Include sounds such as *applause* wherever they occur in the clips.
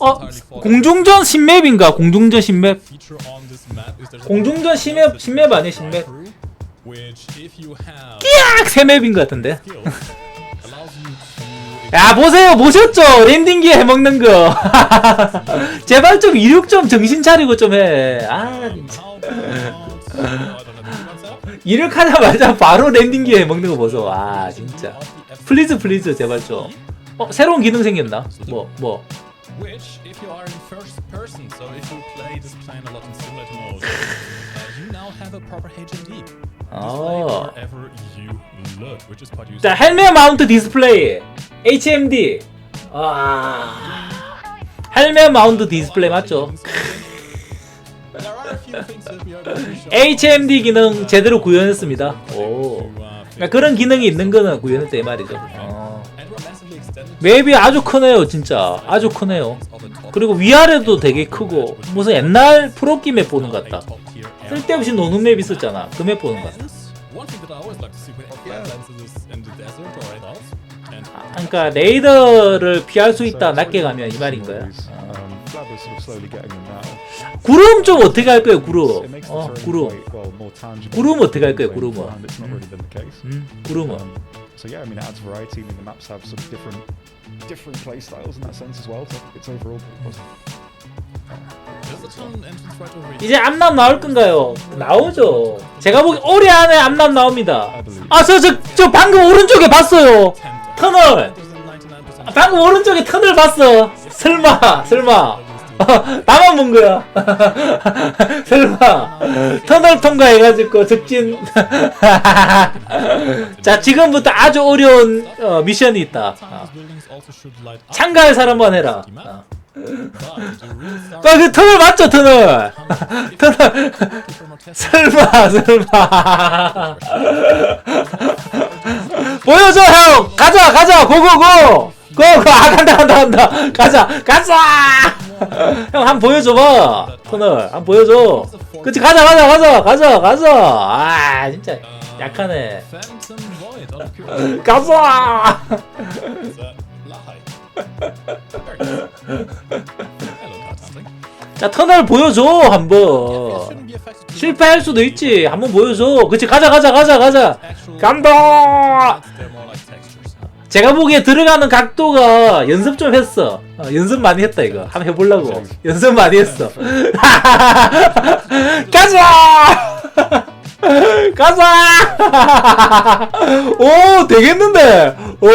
어 공중전 신맵인가? 공중전 신맵? 공중전 신맵 신맵 아니야 신맵? 끼악 새 맵인 것 같은데. *laughs* 야 보세요 보셨죠? 랜딩기에 해먹는 거. *laughs* 제발 좀 이륙 좀 정신 차리고 좀 해. 아 진짜. *laughs* 이륙하자마자 바로 랜딩기에 해먹는 거 보소. 아 진짜. 플리즈 플리즈 제발 좀. 어 새로운 기능 생겼나? 뭐 뭐. Which, if you are in first person, so if you play this plane a lot in simulator mode, uh, you now have a proper HMD. Display 어. wherever you look, which is quite useful. 자 헬멧 마운트 디스플레이 HMD. 아. 헬멧 마운트 디스플레이 맞죠? There are a few things that we are going to show. HMD 기능 제대로 구현했습니다. 오. Uh, 그러니까 그런 기능이 있는 거는 구현했다 이 말이죠. 어. 맵이 아주 크네요, 진짜. 아주 크네요. 그리고 위아래도 되게 크고 무슨 옛날 프로기 맵 보는 것 같다. 쓸데없이 노는 맵 있었잖아. 그 맵 보는 것 같다. 그러니까 레이더를 피할 수 있다. 낮게 가면 이 말인 거야. 어. Um. 구름 좀 어떻게 할 거예요, 구름? 어, 구름. 구름 어떻게 할 거예요, 구름은? 음, 구름은. Um, so yeah, I mean, it adds variety. I mean, the maps have sort of different, different play styles in that sense as well. So it's overall pretty positive. 이제 암남 나올 건가요? 나오죠. 제가 보기 올해 안에 암남 나옵니다. 아, 저, 저, 저 방금 오른쪽에 봤어요. 터널. 아, 방금 오른쪽에 터널 봤어. 설마, 설마. *laughs* 나만 본 거야. *laughs* 설마. 터널 통과해가지고 적진. *laughs* 자, 지금부터 아주 어려운 어, 미션이 있다. 어. Should light up. 참가할 사람만 해라. 어. 아, 그 터널 맞죠, 터널? 터널. 설마 설마 보여줘 형 가자 가자 고고고 고 고 아 간다 간다 간다 가자 가자 형 한 번 보여줘봐 터널 한번 보여줘 그치 가자 가자 가자 가자 가자 아 진짜 약하네. 가자. 자 터널 보여줘 한번 실패할 수도 있지 한번 보여줘 그치 가자 가자 가자 가자 간다 제가 보기에 들어가는 각도가 연습 좀 했어. 어, 연습 많이 했다 이거. 한번 해보려고. 연습 많이 했어. *laughs* 가자! *laughs* 가자! *laughs* 오 되겠는데? 오!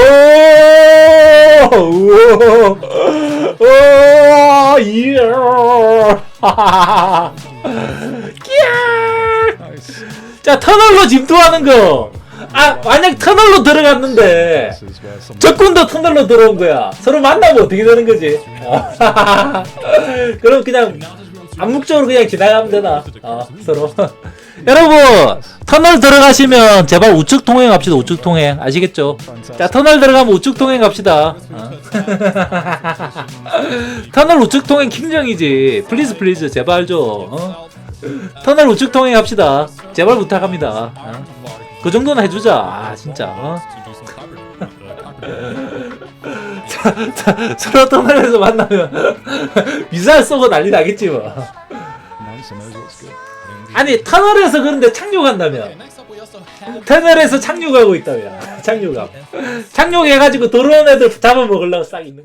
우와! 오! 이야! 자 터널로 집도하는 거. 아 만약 터널로 들어갔는데 적군도 터널로 들어온 거야. 서로 만나면 어떻게 되는 거지? *laughs* 그럼 그냥 암묵적으로 그냥 지나가면 되나? 어, 서로. *laughs* 여러분 터널 들어가시면 제발 우측 통행 합시다. 우측 통행 아시겠죠? 자 터널 들어가면 우측 통행 갑시다. 어. *laughs* 터널 우측 통행 킹정이지. 플리즈 플리즈 제발 좀. 어? 터널 우측 통행 합시다. 제발 부탁합니다. 어? 그 정도는 해주자. 아 진짜. 어? Carpet. 자, 서로 터널에서 만나면 *laughs* 미사일 쏘고 난리 나겠지 뭐. 아니 터널에서 그런데 have 터널에서 착륙하고 있다면 착륙함. 착륙해가지고 들어온 애들 잡아먹으려고 싹 있는.